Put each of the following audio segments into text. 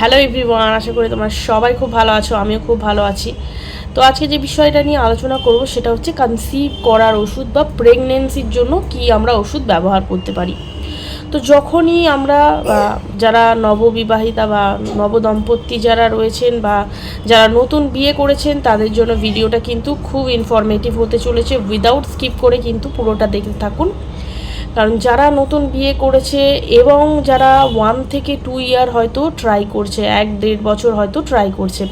Hello everyone আশা করি তোমরা সবাই খুব ভালো আছো, আমিও খুব ভালো আছি। তো আজকে যে বিষয়টা নিয়ে আলোচনা করব সেটা হচ্ছে কনসিভ করার ওষুধ বা প্রেগনেন্সির জন্য কি আমরা ওষুধ ব্যবহার করতে পারি। তো যখনই আমরা যারা নববিবাহিতা বা নবদম্পতি যারা রয়েছেন বা যারা নতুন বিয়ে করেছেন, তাদের জন্য ভিডিওটা কিন্তু খুব ইনফরমেটিভ হতে চলেছে। উইদাউট স্কিপ করে কিন্তু পুরোটা দেখতে থাকুন। কারণ যারা নতুন বিয়ে করেছে এবং যারা ওয়ান থেকে টু ইয়ার হয়তো ট্রাই করছে, এক দেড় বছর হয়তো ট্রাই করছে,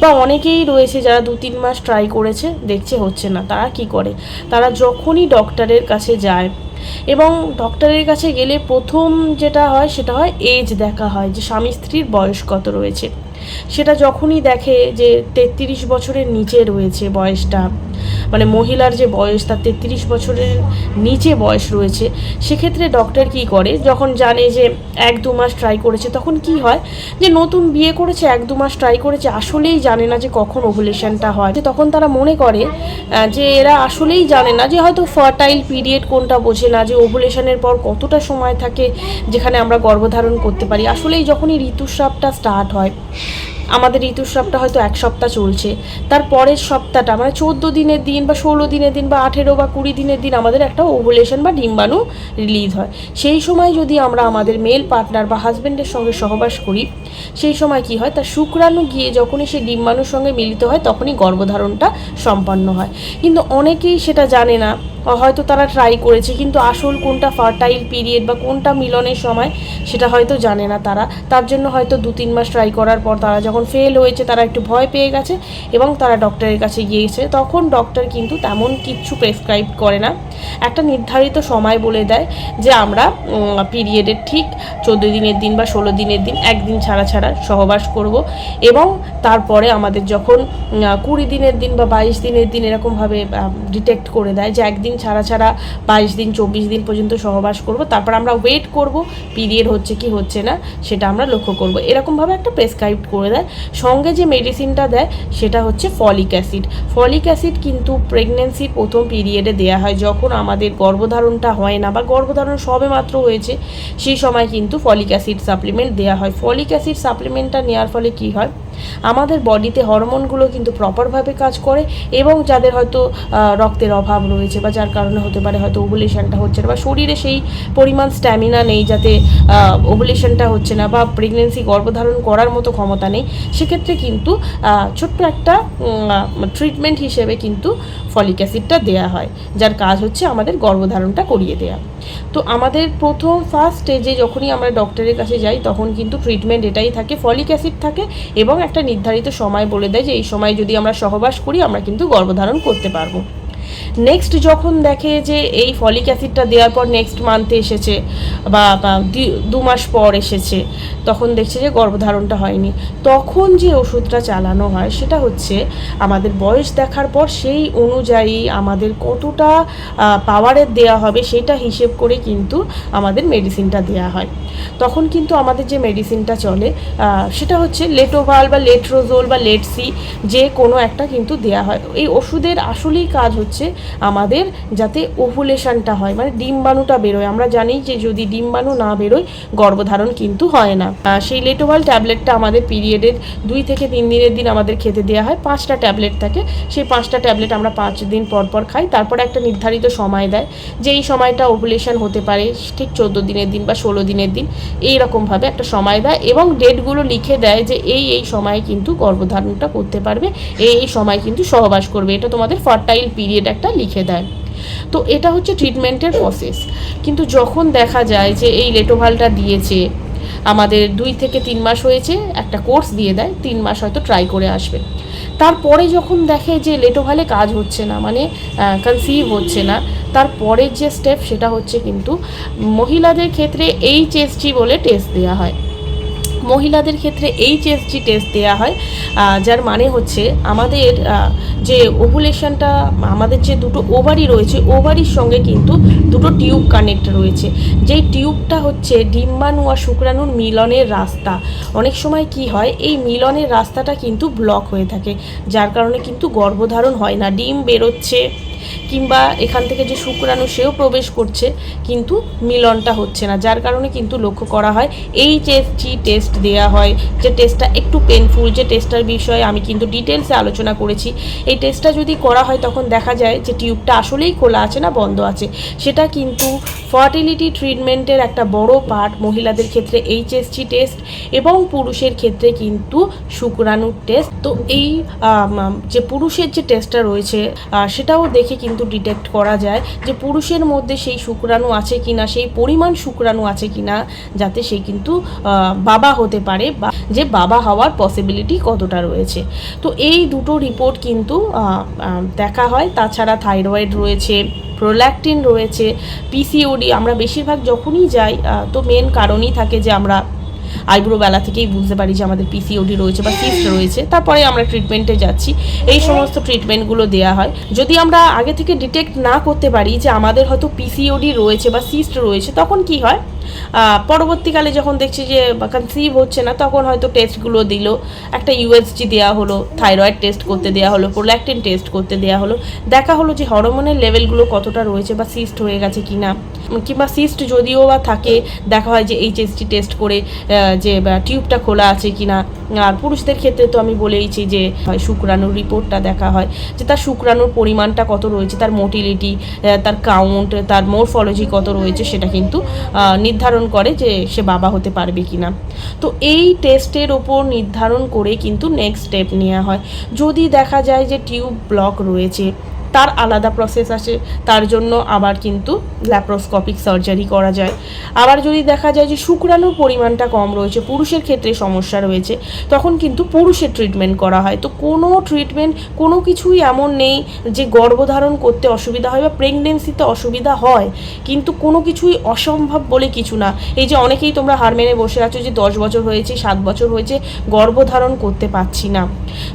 বা অনেকেই রয়েছে যারা দু তিন মাস ট্রাই করেছে, দেখছে হচ্ছে না, তারা কি করে? তারা যখনই ডক্টরের কাছে যায় এবং ডক্টরের কাছে গেলে প্রথম যেটা হয়, সেটা হয় এজ দেখা হয়, যে স্বামী স্ত্রীর বয়স কত রয়েছে। সেটা যখনই দেখে যে তেত্রিশ বছরের নিচে রয়েছে বয়সটা মানে মহিলার যে বয়স, তার তেত্রিশ বছরের নিচে বয়স রয়েছে, সেক্ষেত্রে ডক্টর কি করে? যখন জানে যে এক দু মাস ট্রাই করেছে, তখন কি হয়? যে নতুন বিয়ে করেছে, এক দু মাস ট্রাই করেছে, আসলেই জানে না যে কখন ওভুলেশনটা হয়। তখন তারা মনে করে যে এরা আসলেই জানে না যে হয়তো ফার্টাইল পিরিয়ড কোনটা বোঝে না যে ওভুলেশনের পর কতটা সময় থাকে যেখানে আমরা গর্ভধারণ করতে পারি। আসলেই যখনই ঋতুস্রাবটা স্টার্ট হয়, আমাদের ঋতুস্রাবটা হয়তো এক সপ্তাহ চলছে। তার পরের সপ্তাহটা মানে চোদ্দ দিনের দিন বা ষোলো দিনের দিন বা আঠেরো বা কুড়ি দিনের দিন আমাদের একটা ওভুলেশন বা ডিম্বাণু রিলিজ হয়। সেই সময় যদি আমরা আমাদের মেল পার্টনার বা হাজব্যান্ডের সঙ্গে সহবাস করি, সেই সময় কি হয়? তার শুক্রাণু গিয়ে যখনই সে ডিম্বাণুর সঙ্গে মিলিত হয়, তখনই গর্ভধারণটা সম্পন্ন হয়। কিন্তু অনেকেই সেটা জানে না হয়তো তারা ট্রাই করেছে, কিন্তু আসল কোনটা ফার্টাইল পিরিয়ড বা কোনটা মিলনের সময় সেটা হয়তো জানে না তারা। তার জন্য হয়তো দু তিন মাস ট্রাই করার পর তারা যখন ফেল হয়েছে, তারা একটু ভয় পেয়ে গেছে এবং তারা ডক্টরের কাছে গিয়েছে। তখন ডক্টর কিন্তু তেমন কিচ্ছু প্রেসক্রাইব করে না। একটা নির্ধারিত সময় বলে দেয় যে আমরা পিরিয়ডের ঠিক চোদ্দ দিনের দিন বা ষোলো দিনের দিন একদিন ছাড়া ছাড়া সহবাস করব এবং তারপরে আমাদের যখন কুড়ি দিনের দিন বা বাইশ দিনের দিন এরকমভাবে ডিটেক্ট করে দেয় যে একদিন ছাড়া ছাড়া বাইশ দিন, চব্বিশ দিন পর্যন্ত সহবাস করব। তারপর আমরা ওয়েট করব পিরিয়ড হচ্ছে কি হচ্ছে না, সেটা আমরা লক্ষ্য করব। এরকমভাবে একটা প্রেসক্রাইব করে দেয়। সঙ্গে যে মেডিসিনটা দেয়, সেটা হচ্ছে ফলিক অ্যাসিড ফলিক অ্যাসিড কিন্তু প্রেগনেন্সির প্রথম পিরিয়ডে দেওয়া হয়। যখন আমাদের গর্ভধারণটা হয় না বা গর্ভধারণ সবে মাত্র হয়েছে, সেই সময় কিন্তু ফলিক অ্যাসিড সাপ্লিমেন্ট দেওয়া হয়। ফলিক অ্যাসিড সাপ্লিমেন্টটা নেওয়ার ফলে কি হয়? আমাদের বডিতে হরমোনগুলো কিন্তু প্রপারভাবে কাজ করে এবং যাদের হয়তো রক্তের অভাব রয়েছে বা যার কারণে হতে পারে হয়তো ওভুলেশনটা হচ্ছে না বা শরীরে সেই পরিমাণ স্ট্যামিনা নেই যাতে ওভুলেশনটা হচ্ছে না বা প্রেগনেন্সি গর্ভধারণ করার মতো ক্ষমতা নেই, সেক্ষেত্রে কিন্তু ছোট্ট একটা ট্রিটমেন্ট হিসেবে কিন্তু ফলিক অ্যাসিডটা দেওয়া হয়, যার কাজ হচ্ছে আমাদের গর্ভধারণটা করিয়ে দেওয়া তো আমাদের প্রথম ফার্স্ট স্টেজে যখনই আমরা ডক্টরের কাছে যাই, তখন কিন্তু ট্রিটমেন্ট এটাই থাকে ফলিক অ্যাসিড থাকে এবং একটা নির্ধারিত সময় বলে দেয় যে এই সময় যদি আমরা সহবাস করি, আমরা কিন্তু গর্ভধারণ করতে পারব। নেক্সট যখন দেখে যে এই ফলিক অ্যাসিডটা দেওয়ার পর নেক্সট মান্থে এসেছে, বা দু মাস পর এসেছে, তখন দেখছে যে গর্ভধারণটা হয়নি। তখন যে ওষুধটা চালানো হয় সেটা হচ্ছে আমাদের বয়স দেখার পর সেই অনুযায়ী আমাদের কতটা পাওয়ারের দেওয়া হবে সেটা হিসেব করে কিন্তু আমাদের মেডিসিনটা দেওয়া হয়। তখন কিন্তু আমাদের যে মেডিসিনটা চলে সেটা হচ্ছে লেটোভাল বা লেট্রোজোল বা লেটসি যে কোনো একটা কিন্তু দেওয়া হয়। এই ওষুধের আসলেই কাজ হচ্ছে আমাদের যাতে ওভুলেশনটা হয় মানে ডিম্বাণুটা বেরোয়। আমরা জানি যে যদি ডিম্বাণু না বেরোয়, গর্ভধারণ কিন্তু হয় না। সেই লেটোভাল ট্যাবলেটটা আমাদের পিরিয়ডের দুই থেকে তিন দিনের দিন আমাদের খেতে দেওয়া হয়। পাঁচটা ট্যাবলেট থাকে। সেই পাঁচটা ট্যাবলেট আমরা পাঁচ দিন পর পর খাই। তারপরে একটা নির্ধারিত সময় দেয়। যে এই সময়টা ওভুলেশন হতে পারে, ঠিক চোদ্দ দিনের দিন বা ষোলো দিনের দিন, এই রকমভাবে একটা সময় দেয় এবং ডেটগুলো লিখে দেয় যে এই এই সময়ে কিন্তু গর্ভধারণটা করতে পারবে, এই এই সময় কিন্তু সহবাস করবে। এটা তোমাদের ফার্টাইল পিরিয়ড একটা লিখে দেয়। তো এটা হচ্ছে ট্রিটমেন্টের প্রসেস কিন্তু যখন দেখা যায় যে এই লেটোভালটা দিয়েছে, আমাদের দুই থেকে তিন মাস হয়েছে, একটা কোর্স দিয়ে দেয়, তিন মাস হয়তো ট্রাই করে আসবে। তারপরে যখন দেখে যে লেটোভালে কাজ হচ্ছে না মানে কনসিভ হচ্ছে না, তারপরের যে স্টেপ সেটা হচ্ছে কিন্তু মহিলাদের ক্ষেত্রে এইচএসজি বলে টেস্ট দেওয়া হয়। মহিলাদের ক্ষেত্রে এইচএসজি টেস্ট দেওয়া হয় যার মানে হচ্ছে আমাদের যে ওভুলেশনটা আমাদের যে দুটো ওভারি রয়েছে ওভারির সঙ্গে কিন্তু দুটো টিউব কানেক্ট রয়েছে। যেই টিউবটা হচ্ছে ডিম্বাণু আর শুক্রাণুর মিলনের রাস্তা। অনেক সময় কি হয়, এই মিলনের রাস্তাটা কিন্তু ব্লক হয়ে থাকে, যার কারণে কিন্তু গর্ভধারণ হয় না, ডিম বেরোচ্ছে। কিংবা এখান থেকে যে শুক্রাণু, সেও প্রবেশ করছে, কিন্তু মিলনটা হচ্ছে না। যার কারণে কিন্তু লক্ষ্য করা হয়, এই এইচএসজি টেস্ট দেওয়া হয়, যে টেস্টটা একটু পেনফুল যে টেস্টটার বিষয়ে আমি কিন্তু ডিটেলসে আলোচনা করেছি, এই টেস্টটা যদি করা হয়, তখন দেখা যায় যে টিউবটা আসলেই খোলা আছে না, বন্ধ আছে। সেটা কিন্তু ফার্টিলিটি ট্রিটমেন্টের একটা বড় পার্ট মহিলাদের ক্ষেত্রে এইচএসজি টেস্ট এবং পুরুষের ক্ষেত্রে কিন্তু শুক্রাণুর টেস্ট তো এই যে পুরুষের যে টেস্টটা রয়েছে সেটাও দেখে কিন্তু ডিটেক্ট করা যায় যে পুরুষের মধ্যে সেই শুক্রাণু আছে কিনা, সেই পরিমাণ শুক্রাণু আছে কিনা, যাতে সে কিন্তু বাবা হতে পারে বা যে বাবা হওয়ার পসিবিলিটি কতটা রয়েছে। তো এই দুটো রিপোর্ট কিন্তু দেখা হয়। তাছাড়া থাইরয়েড রয়েছে প্রোল্যাকটিন রয়েছে পিসিওডি আমরা বেশিরভাগ যখনই যাই তো মেন কারণই থাকে যে আমরা আইব্রো বেলা থেকেই বুঝতে পারি যে আমাদের পিসিওডি রয়েছে বা সিস্ট রয়েছে। তারপরে আমরা ট্রিটমেন্টে যাচ্ছি। এই সমস্ত ট্রিটমেন্টগুলো দেওয়া হয়। যদি আমরা আগে থেকে ডিটেক্ট না করতে পারি যে আমাদের হয়তো পিসিওডি রয়েছে বা সিস্ট রয়েছে, তখন কি হয়? পরবর্তীকালে যখন দেখছি যে কনসিভ হচ্ছে না, তখন হয়তো টেস্টগুলো দিল। একটা ইউএসজি দেওয়া হলো থাইরয়েড টেস্ট করতে দেওয়া হলো প্রোল্যাকটিন টেস্ট করতে দেওয়া হলো। দেখা হলো যে হরমোনের লেভেলগুলো কতটা রয়েছে বা সিস্ট হয়ে গেছে কিনা। কিংবা সিস্ট যদিও বা থাকে, দেখা হয় যে এইচএসটি টেস্ট করে যে টিউবটা খোলা আছে কি না আর পুরুষদের ক্ষেত্রে তো আমি বলেইছি যে শুক্রাণুর রিপোর্টটা দেখা হয়, যে তার শুক্রাণুর পরিমাণটা কত রয়েছে, তার মোটিলিটি তার কাউন্ট তার মোরফোলজি কত রয়েছে সেটা কিন্তু নির্ধারণ করে যে সে বাবা হতে পারবে কি না তো এই টেস্টের ওপর নির্ধারণ করে কিন্তু নেক্সট স্টেপ নেওয়া হয়। যদি দেখা যায় যে টিউব ব্লক রয়েছে তার আলাদা প্রসেস আছে তার জন্য আবার কিন্তু ল্যাপ্রোস্কোপিক সার্জারি করা যায়। আবার যদি দেখা যায় যে শুক্রাণুর পরিমাণটা কম রয়েছে, পুরুষের ক্ষেত্রে সমস্যা রয়েছে, তখন কিন্তু পুরুষের ট্রিটমেন্ট করা হয়। তো কোনো ট্রিটমেন্ট কোনো কিছুই এমন নেই যে গর্ভধারণ করতে অসুবিধা হয় বা প্রেগনেন্সিতে অসুবিধা হয়। কিন্তু কোনো কিছুই অসম্ভব বলে কিছু না। এই যে অনেকেই তোমরা হার মেনে বসে আছো যে দশ বছর হয়েছে, সাত বছর হয়েছে, গর্ভধারণ করতে পারছি না।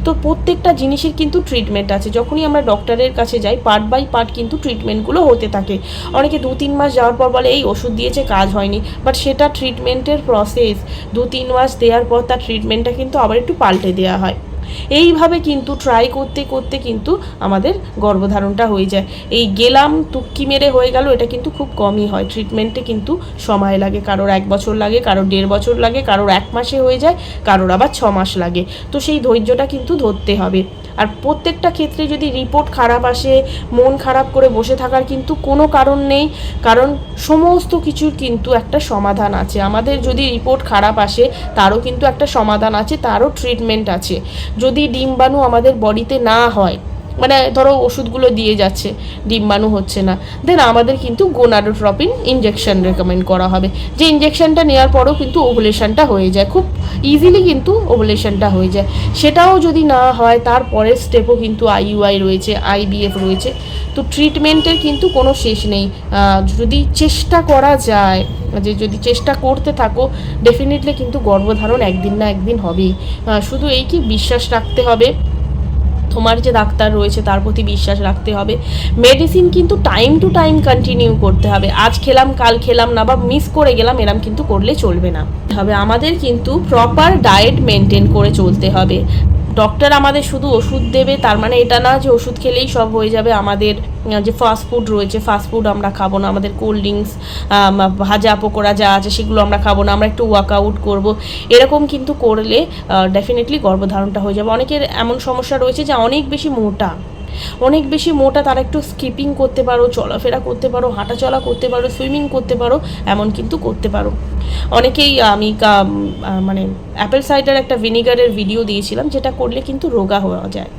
তো প্রত্যেকটা জিনিসের কিন্তু ট্রিটমেন্ট আছে। যখনই আমরা ডক্টরের কাছে যাই পার্ট বাই পার্ট কিন্তু ট্রিটমেন্টগুলো হতে থাকে। অনেকে দু তিন মাস যাওয়ার পর বলে, এই ওষুধ দিয়েছে, কাজ হয়নি। বাট সেটা ট্রিটমেন্টের প্রসেস দু তিন মাস দেওয়ার পর তার ট্রিটমেন্টটা কিন্তু আবার একটু পাল্টে দেওয়া হয়। এইভাবে কিন্তু ট্রাই করতে করতে কিন্তু আমাদের গর্ভধারণটা হয়ে যায়। এই গেলাম তুক্কি মেরে হয়ে গেল, এটা কিন্তু খুব কমই হয়। ট্রিটমেন্টে কিন্তু সময় লাগে। কারোর এক বছর লাগে, কারোর দেড় বছর লাগে, কারোর এক মাসে হয়ে যায়, কারোর আবার ছ মাস লাগে। তো সেই ধৈর্যটা কিন্তু ধরতে হবে। আর প্রত্যেকটা ক্ষেত্রে যদি রিপোর্ট খারাপ আসে, মন খারাপ করে বসে থাকার কিন্তু কোনো কারণ নেই, কারণ সমস্ত কিছুর কিন্তু একটা সমাধান আছে। আমাদের যদি রিপোর্ট খারাপ আসে, তারও কিন্তু একটা সমাধান আছে, তারও ট্রিটমেন্ট আছে। যদি ডিম্বাণু আমাদের বডিতে না হয় মানে ধরো ওষুধগুলো দিয়ে যাচ্ছে, ডিম্বাণু হচ্ছে না। দেন আমাদের কিন্তু গোনাডোট্রপিন ইঞ্জেকশন রেকমেন্ড করা হবে। যে ইঞ্জেকশনটা নেওয়ার পরেও কিন্তু ওভুলেশনটা হয়ে যায়, খুব ইজিলি কিন্তু ওভুলেশনটা হয়ে যায়। সেটাও যদি না হয় তারপরের স্টেপও কিন্তু আইইউআই রয়েছে আইবিএফ রয়েছে। তো ট্রিটমেন্টের কিন্তু কোনো শেষ নেই। যদি চেষ্টা করা যায়, যে যদি চেষ্টা করতে থাকো ডেফিনেটলি কিন্তু গর্ভধারণ একদিন না একদিন হবেই। শুধু এই কি, বিশ্বাস রাখতে হবে। তোমার যে ডাক্তার রয়েছে তার প্রতি বিশ্বাস রাখতে হবে। মেডিসিন কিন্তু টাইম টু টাইম কন্টিনিউ করতে হবে। আজ খেলাম, কাল খেলাম না বা মিস করে গেলাম, এরম কিন্তু করলে চলবে না। হবে আমাদের কিন্তু প্রপার ডায়েট মেনটেন করে চলতে হবে। ডক্টর আমাদের শুধু ওষুধ দেবে, তার মানে এটা না যে ওষুধ খেলেই সব হয়ে যাবে। আমাদের যে ফাস্ট ফুড রয়েছে ফাস্ট ফুড আমরা খাব না। আমাদের কোল্ড ড্রিঙ্কস ভাজা পকোড়া যা আছে সেগুলো আমরা খাব না। আমরা একটু ওয়ার্কআউট করব। এরকম কিন্তু করলে ডেফিনেটলি গর্ভধারণটা হয়ে যাবে। অনেকের এমন সমস্যা রয়েছে যে অনেক বেশি মোটা। অনেক বেশি মোটা, তারা একটু স্কিপিং করতে পারো, চলাফেরা করতে পারো, হাঁটাচলা করতে পারো, সুইমিং করতে পারো, এমন কিন্তু করতে পারো। অনেকেই আমি মানে অ্যাপেল সাইডার একটা ভিনিগারের ভিডিও দিয়েছিলাম, যেটা করলে কিন্তু রোগা হওয়া যায়।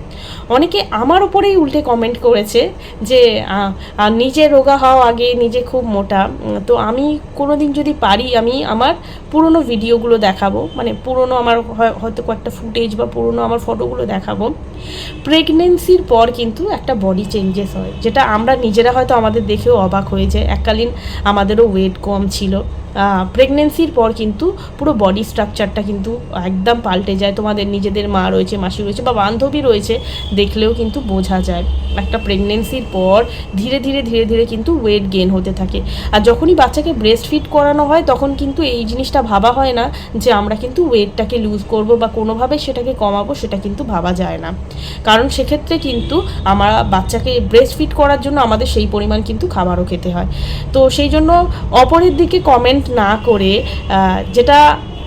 অনেকে আমার ওপরেই উল্টে কমেন্ট করেছে যে নিজে রোগা হওয়া আগে নিজে খুব মোটা। তো আমি কোনো দিন যদি পারি, আমি আমার পুরনো ভিডিওগুলো দেখাবো। মানে পুরনো আমার হয়- হয়তো কয়েকটা ফুটেজ বা পুরনো আমার ফটোগুলো দেখাবো। প্রেগনেন্সির পর কিন্তু একটা বডি চেঞ্জেস হয়, যেটা আমরা নিজেরা হয়তো আমাদের দেখেও অবাক হয়ে যায় এককালীন আমাদেরও ওয়েট কম ছিল। প্রেগনেন্সির পর কিন্তু পুরো বডি স্ট্রাকচারটা কিন্তু একদম পাল্টে যায়। তোমাদের নিজেদের মা রয়েছে, মাসি রয়েছে বা বান্ধবী রয়েছে, দেখলেও কিন্তু বোঝা যায়। একটা প্রেগনেন্সির পর ধীরে ধীরে ধীরে ধীরে কিন্তু ওয়েট গেন হতে থাকে। আর যখনই বাচ্চাকে ব্রেস্ট ফিট করানো হয়, তখন কিন্তু এই জিনিসটা ভাবা হয় না যে আমরা কিন্তু ওয়েটটাকে লুজ করব বা কোনোভাবে সেটাকে কমাবো, সেটা কিন্তু ভাবা যায় না। কারণ সেক্ষেত্রে কিন্তু আমরা বাচ্চাকে ব্রেস্ট ফিট করার জন্য আমাদের সেই পরিমাণ কিন্তু খাবারও খেতে হয়। তো সেই জন্য অপরের দিকে কমেন্ট না করে যেটা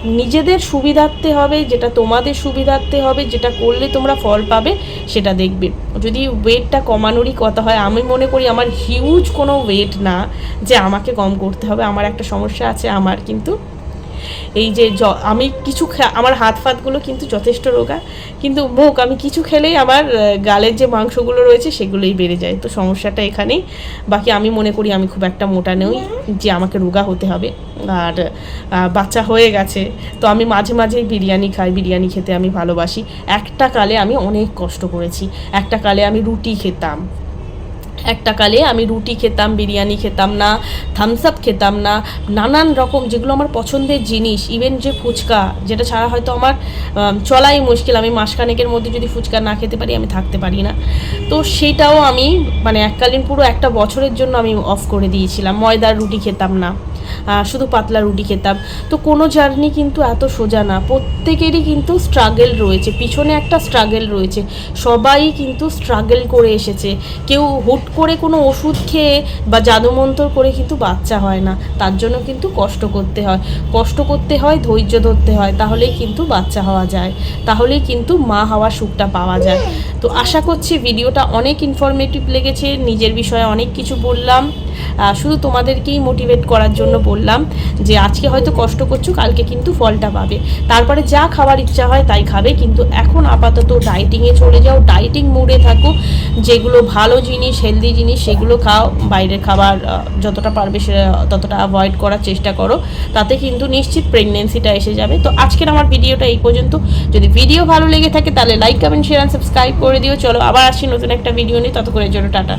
নিজেদের সুবিধার্থে হবে, যেটা তোমাদের সুবিধার্থে হবে, যেটা করলে তোমরা ফল পাবে, সেটা দেখবে। যদি ওয়েটটা কমানোরই কথা হয়, আমি মনে করি আমার হিউজ কোনো ওয়েট না যে আমাকে কম করতে হবে, আমার একটা সমস্যা আছে আমার, কিন্তু এই যে আমি কিছু আমার হাত ফাতগুলো কিন্তু যথেষ্ট রোগা, কিন্তু মুখ আমি কিছু খেলেই আমার গালের যে মাংসগুলো রয়েছে সেগুলোই বেড়ে যায়। তো সমস্যাটা এখানেই। বাকি আমি মনে করি আমি খুব একটা মোটা নই যে আমাকে রোগা হতে হবে। আর বাচ্চা হয়ে গেছে, তো আমি মাঝে মাঝেই বিরিয়ানি খাই, বিরিয়ানি খেতে আমি ভালোবাসি। একটা কালে আমি অনেক কষ্ট করেছি। একটা কালে আমি রুটি খেতাম। একটা কালে আমি রুটি খেতাম, বিরিয়ানি খেতাম না থামস আপ খেতাম না, নানান রকম যেগুলো আমার পছন্দের জিনিস ইভেন যে ফুচকা, যেটা ছাড়া হয়তো আমার চলাই মুশকিল। আমি মাসখানেকের মধ্যে যদি ফুচকা না খেতে পারি, আমি থাকতে পারি না। তো সেটাও আমি মানে এককালীন পুরো একটা বছরের জন্য আমি অফ করে দিয়েছিলাম। ময়দার রুটি খেতাম না। শুধু পাতলা রুটি খেতাম। তো কোনো জার্নি কিন্তু এত সোজা না। প্রত্যেকেরই কিন্তু স্ট্রাগেল রয়েছে। পিছনে একটা স্ট্রাগেল রয়েছে। সবাই কিন্তু স্ট্রাগল করে এসেছে। কেউ হুট করে কোনো ওষুধ খেয়ে বা জাদুমন্তর করে কিন্তু বাচ্চা হয় না। তার জন্য কিন্তু কষ্ট করতে হয়। কষ্ট করতে হয়, ধৈর্য ধরতে হয়। তাহলেই কিন্তু বাচ্চা হওয়া যায়। তাহলেই কিন্তু মা হওয়ার সুখটা পাওয়া যায়। তো আশা করছি ভিডিওটা অনেক ইনফরমেটিভ লেগেছে। নিজের বিষয়ে অনেক কিছু বললাম। শুধু তোমাদেরকেই মোটিভেট করার জন্য বললাম যে আজকে হয়তো কষ্ট করছ, কালকে কিন্তু ফলটা পাবে। তারপরে যা খাবার ইচ্ছা হয় তাই খাবে, কিন্তু এখন আপাতত ডাইটিংয়ে চলে যাও ডাইটিং মুডে থাকো। যেগুলো ভালো জিনিস হেলদি জিনিস, সেগুলো খাও। বাইরের খাবার যতটা পারবে সে, ততটা অ্যাভয়েড করার চেষ্টা করো। তাতে কিন্তু নিশ্চিত প্রেগনেন্সিটা এসে যাবে। তো আজকের আমার ভিডিওটা এই পর্যন্ত। যদি ভিডিও ভালো লেগে থাকে, তাহলে লাইক কমেন্ট শেয়ার সাবস্ক্রাইব করে দিও। চলো, আবার আসছি নতুন একটা ভিডিও নিয়ে। ততক্ষণের জন্য টাটা।